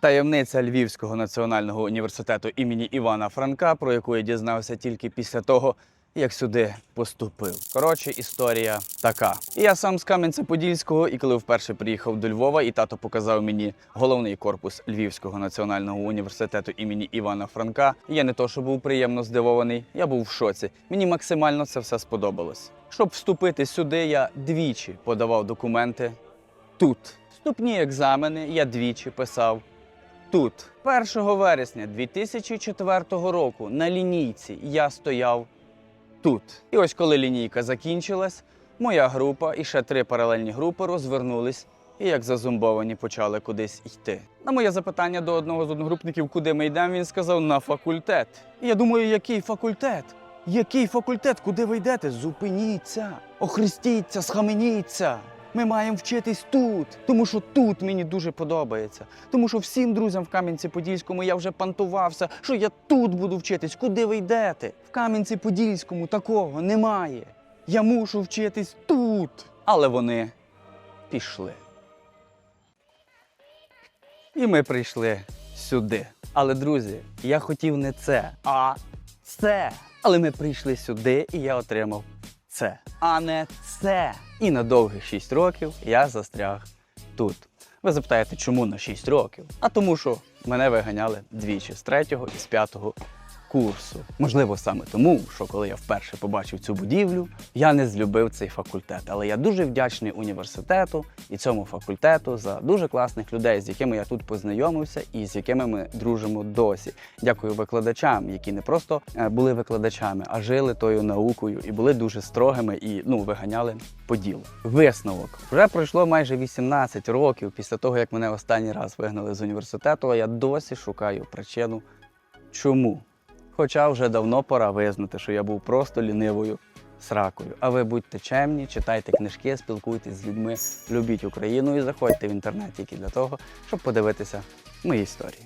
Таємниця Львівського національного університету імені Івана Франка, про яку я дізнався тільки після того, як сюди поступив. Коротше, історія така. Я сам з Кам'янця-Подільського, і коли вперше приїхав до Львова, і тато показав мені головний корпус Львівського національного університету імені Івана Франка. Я не то, що був приємно здивований, я був в шоці. Мені максимально це все сподобалось. Щоб вступити сюди, я двічі подавав документи тут. Вступні екзамени я двічі писав тут. 1 вересня 2004 року на лінійці я стояв тут. І ось коли лінійка закінчилась, моя група і ще три паралельні групи розвернулись і як зазумбовані почали кудись йти. На моє запитання до одного з одногрупників, куди ми йдемо, він сказав на факультет. І я думаю, який факультет? Який факультет? Куди ви йдете? Зупиніться, охрестіться, схаменіться. Ми маємо вчитись тут, тому що тут мені дуже подобається. Тому що всім друзям в Кам'янці-Подільському я вже пантувався, що я тут буду вчитись. Куди ви йдете? В Кам'янці-Подільському такого немає. Я мушу вчитись тут. Але вони пішли. І ми прийшли сюди. Але, друзі, я хотів не це, а це. Але ми прийшли сюди, і я отримав це, а не це. І на довгих 6 років я застряг тут. Ви запитаєте, чому на 6 років? А тому, що мене виганяли двічі з третього і з п'ятого курсу. Можливо, саме тому, що коли я вперше побачив цю будівлю, я не злюбив цей факультет. Але я дуже вдячний університету і цьому факультету за дуже класних людей, з якими я тут познайомився і з якими ми дружимо досі. Дякую викладачам, які не просто е, були викладачами, а жили тою наукою і були дуже строгими і ну виганяли по ділу. Висновок вже пройшло майже 18 років після того, як мене останній раз вигнали з університету. А я досі шукаю причину, чому. Хоча вже давно пора визнати, що я був просто лінивою сракою. А ви будьте чемні, читайте книжки, спілкуйтесь з людьми, любіть Україну і заходьте в інтернет тільки для того, щоб подивитися мої історії.